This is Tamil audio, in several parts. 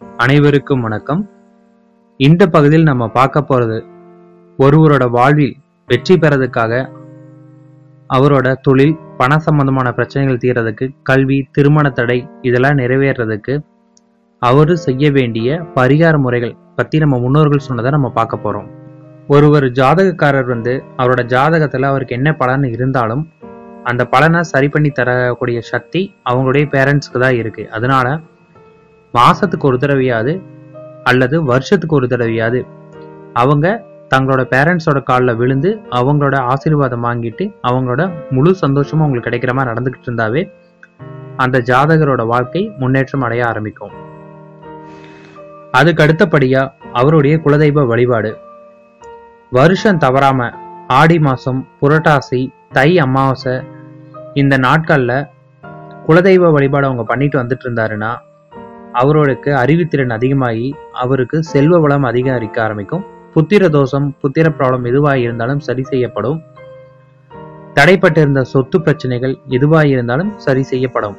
அனைவருக்கும் வணக்கம். இந்த பகுதியில் நம்ம பார்க்க போறது ஒருவரோட வாழ்வில் வெற்றி பெறதுக்காக அவரோட தொழில் பண சம்பந்தமான பிரச்சனைகள் தீர்றதுக்கு கல்வி திருமண தடை இதெல்லாம் நிறைவேறதுக்கு அவரு செய்ய வேண்டிய பரிகார முறைகள் பத்தி நம்ம முன்னோர்கள் சொன்னதை நம்ம பார்க்க போறோம். ஒருவர் ஜாதகக்காரர் வந்து அவரோட ஜாதகத்துல அவருக்கு என்ன பலன் இருந்தாலும் அந்த பலனை சரி பண்ணி தரக்கூடிய சக்தி அவங்களுடைய பேரண்ட்ஸ்க்கு தான் இருக்கு. அதனால மாசத்துக்கு ஒரு தடவையாவது அல்லது வருஷத்துக்கு ஒரு தடவையாவது அவங்க தங்களோட பேரண்ட்ஸோட காலில் விழுந்து அவங்களோட ஆசீர்வாதம் வாங்கிட்டு அவங்களோட முழு சந்தோஷமும் அவங்களுக்கு கிடைக்கிற மாதிரி நடந்துக்கிட்டு இருந்தாவே அந்த ஜாதகரோட வாழ்க்கை முன்னேற்றம் அடைய ஆரம்பிக்கும். அதுக்கு அடுத்தபடியா அவருடைய குலதெய்வ வழிபாடு. வருஷம் தவறாம ஆடி மாசம் புரட்டாசி தை அமாவாசை இந்த நாட்கள்ல குலதெய்வ வழிபாடு அவங்க பண்ணிட்டு வந்துட்டு இருந்தாருன்னா அவருக்கு அறிவுத்திறன் அதிகமாகி அவருக்கு செல்வ வளம் அதிகரிக்க ஆரம்பிக்கும். புத்திர தோஷம் புத்திர ப்ராப்ளம் எதுவாக இருந்தாலும் சரி செய்யப்படும். தடைப்பட்டிருந்த சொத்து பிரச்சனைகள் எதுவாக இருந்தாலும் சரி செய்யப்படும்.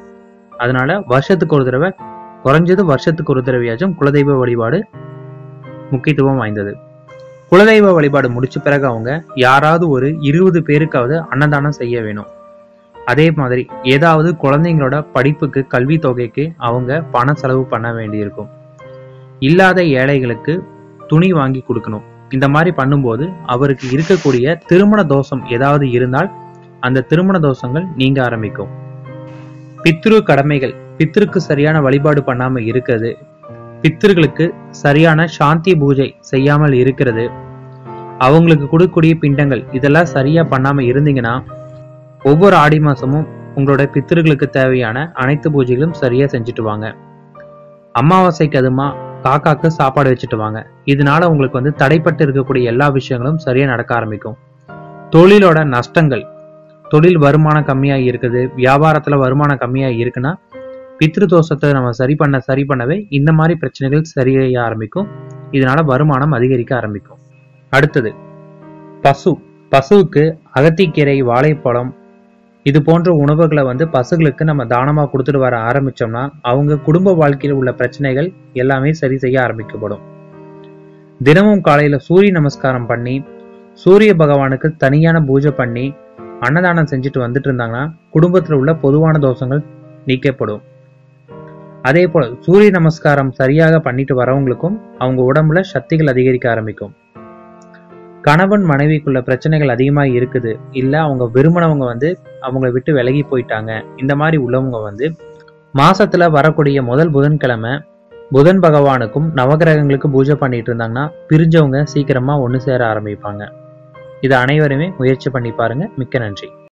அதனால வருஷத்துக்கு ஒரு தடவை குறைஞ்சது வருஷத்துக்கு ஒரு தடவையாச்சும் குலதெய்வ வழிபாடு முக்கியத்துவம் வாய்ந்தது. குலதெய்வ வழிபாடு முடிச்ச பிறகு அவங்க யாராவது ஒரு இருபது பேருக்காவது அன்னதானம் செய்ய வேணும். அதே மாதிரி ஏதாவது குழந்தைங்களோட படிப்புக்கு கல்வி தொகைக்கு அவங்க பணம் செலவு பண்ண வேண்டியிருக்கும். இல்லாத ஏழைகளுக்கு துணி வாங்கி கொடுக்கணும். இந்த மாதிரி பண்ணும்போது அவருக்கு இருக்கக்கூடிய திருமண தோஷம் ஏதாவது இருந்தால் அந்த திருமண தோஷங்கள் நீங்க ஆரம்பிக்கும். பித்ரு கடமைகள் பித்ருக்கு சரியான வழிபாடு பண்ணாம இருக்கிறது பித்தர்களுக்கு சரியான சாந்தி பூஜை செய்யாமல் இருக்கிறது அவங்களுக்கு கொடுக்கக்கூடிய பிண்டங்கள் இதெல்லாம் சரியா பண்ணாம இருந்தீங்கன்னா ஒவ்வொரு ஆடி மாசமும் உங்களோட பித்தர்களுக்கு தேவையான அனைத்து பூஜைகளும் சரியா செஞ்சுட்டு வாங்க. அமாவாசைக்கு அதுமா காக்காக்கு சாப்பாடு வச்சுட்டு வாங்க. இதனால உங்களுக்கு வந்து தடைப்பட்டு இருக்கக்கூடிய எல்லா விஷயங்களும் சரியா நடக்க ஆரம்பிக்கும். தொழிலோட நஷ்டங்கள். தொழில் வருமானம் கம்மியா இருக்குது. வியாபாரத்துல வருமானம் கம்மியா இருக்குன்னா பித்ரு தோஷத்தை நம்ம சரி பண்ண சரி பண்ணவே இந்த மாதிரி பிரச்சனைகள் சரியாக ஆரம்பிக்கும். இதனால வருமானம் அதிகரிக்க ஆரம்பிக்கும். அடுத்தது பசு. பசுவுக்கு அகத்திக்கீரை வாழைப்பழம் இது போன்ற உணவுகளை வந்து பசுகளுக்கு நம்ம தானமாக கொடுத்துட்டு வர ஆரம்பிச்சோம்னா அவங்க குடும்ப வாழ்க்கையில் உள்ள பிரச்சனைகள் எல்லாமே சரி செய்ய ஆரம்பிக்கப்படும். தினமும் காலையில் சூரிய நமஸ்காரம் பண்ணி சூரிய பகவானுக்கு தனியான பூஜை பண்ணி அன்னதானம் செஞ்சுட்டு வந்துட்டு இருந்தாங்கன்னா குடும்பத்தில் உள்ள பொதுவான தோஷங்கள் நீக்கப்படும். அதே போல் சூரிய நமஸ்காரம் சரியாக பண்ணிட்டு வரவங்களுக்கும் அவங்க உடம்புல சக்திகள் அதிகரிக்க ஆரம்பிக்கும். கணவன் மனைவிக்குள்ள பிரச்சனைகள் அதிகமாக இருக்குது. இல்லை அவங்க விரும்பினவங்க வந்து அவங்கள விட்டு விலகி போயிட்டாங்க. இந்த மாதிரி உள்ளவங்க வந்து மாசத்துல வரக்கூடிய முதல் புதன்கிழமை புதன் பகவானுக்கும் நவகிரகங்களுக்கு பூஜை பண்ணிட்டு இருந்தாங்கன்னா பிரிஞ்சவங்க சீக்கிரமா ஒன்று சேர ஆரம்பிப்பாங்க. இதை அனைவருமே முயற்சி பண்ணி பாருங்க. மிக்க நன்றி.